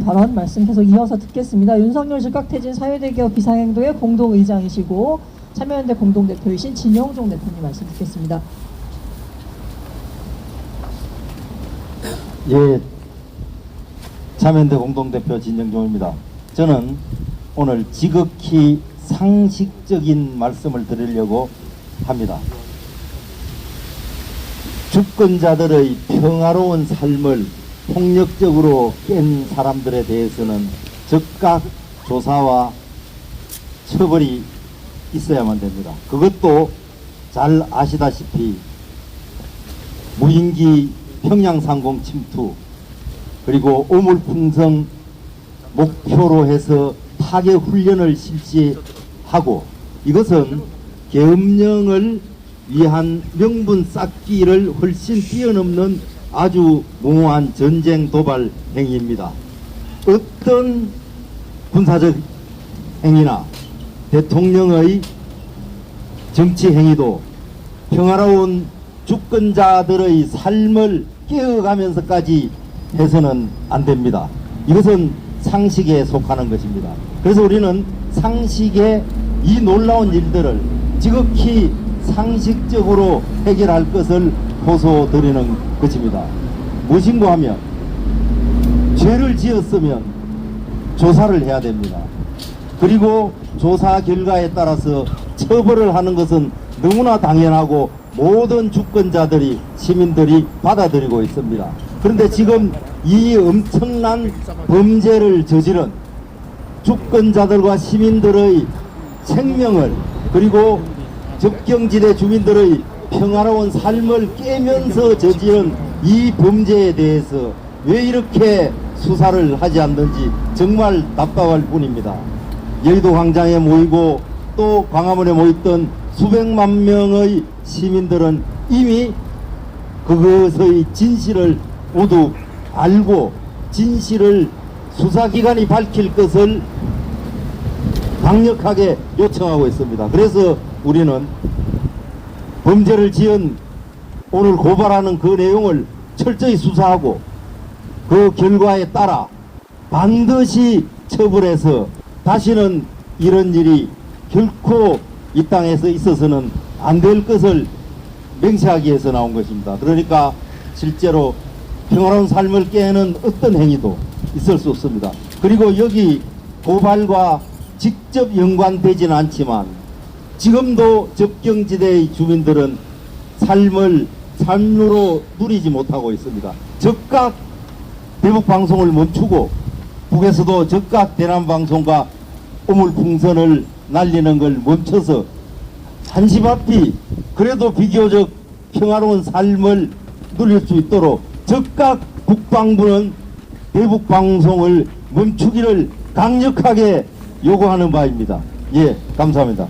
발언 말씀 계속 이어서 듣겠습니다. 윤석열 즉각퇴진 사회대기업 비상행동의 공동의장이시고 참여연대 공동대표이신 진영종 대표님 말씀 듣겠습니다. 예, 참여연대 공동대표 진정종입니다. 저는 오늘 지극히 상식적인 말씀을 드리려고 합니다. 주권자들의 평화로운 삶을 폭력적으로 깬 사람들에 대해서는 즉각 조사와 처벌이 있어야만 됩니다. 그것도 잘 아시다시피 무인기 평양상공 침투 그리고 오물풍성 목표로 해서 파괴 훈련을 실시하고 이것은 계엄령을 위한 명분 쌓기를 훨씬 뛰어넘는 아주 무모한 전쟁 도발 행위입니다. 어떤 군사적 행위나 대통령의 정치 행위도 평화로운 주권자들의 삶을 깨어가면서까지 해서는 안 됩니다. 이것은 상식에 속하는 것입니다. 그래서 우리는 상식의 이 놀라운 일들을 지극히 상식적으로 해결할 것을 호소드리는 것입니다. 무엇인가 하면 죄를 지었으면 조사를 해야 됩니다. 그리고 조사 결과에 따라서 처벌을 하는 것은 너무나 당연하고 모든 주권자들이 시민들이 받아들이고 있습니다. 그런데 지금 이 엄청난 범죄를 저지른 주권자들과 시민들의 생명을 그리고 접경지대 주민들의 평화로운 삶을 깨면서 저지른 이 범죄에 대해서 왜 이렇게 수사를 하지 않는지 정말 답답할 뿐입니다. 여의도 광장에 모이고 또 광화문에 모였던 수백만 명의 시민들은 이미 그것의 진실을 모두 알고 진실을 수사기관이 밝힐 것을 강력하게 요청하고 있습니다. 그래서 우리는 범죄를 지은 오늘 고발하는 그 내용을 철저히 수사하고 그 결과에 따라 반드시 처벌해서 다시는 이런 일이 결코 이 땅에서 있어서는 안 될 것을 맹세하기 위해서 나온 것입니다. 그러니까 실제로 평화로운 삶을 깨는 어떤 행위도 있을 수 없습니다. 그리고 여기 고발과 직접 연관되지는 않지만 지금도 접경지대의 주민들은 삶을 삶으로 누리지 못하고 있습니다. 즉각 대북 방송을 멈추고 북에서도 즉각 대남 방송과 우물풍선을 날리는 걸 멈춰서 한시바피 그래도 비교적 평화로운 삶을 누릴 수 있도록 즉각 국방부는 대북 방송을 멈추기를 강력하게 요구하는 바입니다. 예, 감사합니다.